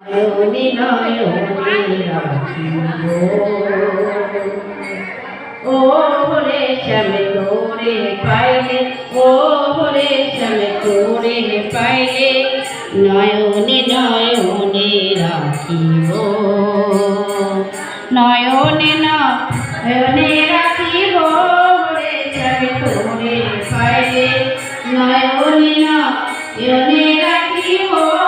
নয়নে নয়নে রাখিব ও ভোরে শ্যামে তোরে পাইলে ও ভোরে শ্যামে তোরে পাইলে নয়নে নয়নে রাখিব নয়নে নয়নে রাখিব ভোরে শ্যামে তোরে পাইলে নয়নে নয়নে রাখিব ভোরে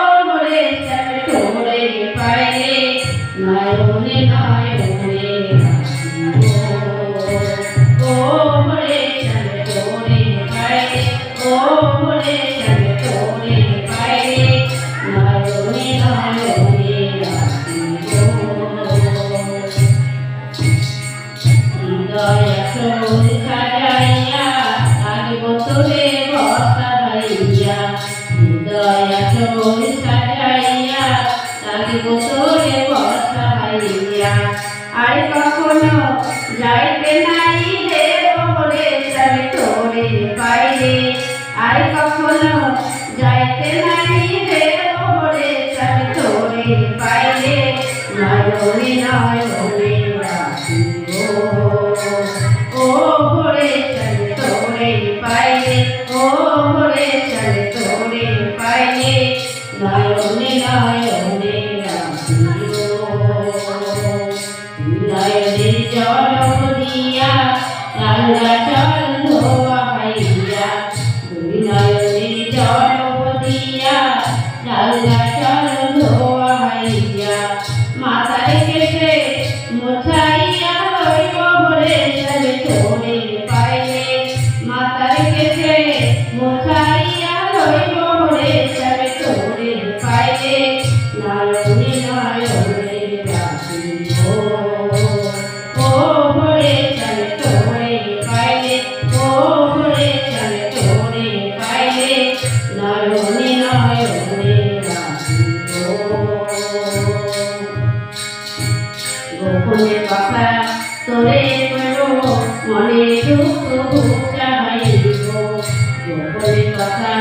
হৃদয় চোর সাজাইয়া আগব তোরে আর কখনো যাইতে নাই রে বলে তবে তোরে পাইলে। আর কখনো যাইতে নাই রে বলে তবে তোরে পাইলে। নয়নে নয়নে রাঙ্গা চল ফুলের কথা তোরে করো মনে দুঃখ বুকাইব ফুলের কথা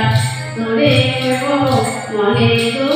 তোরে করো মনে দুঃখ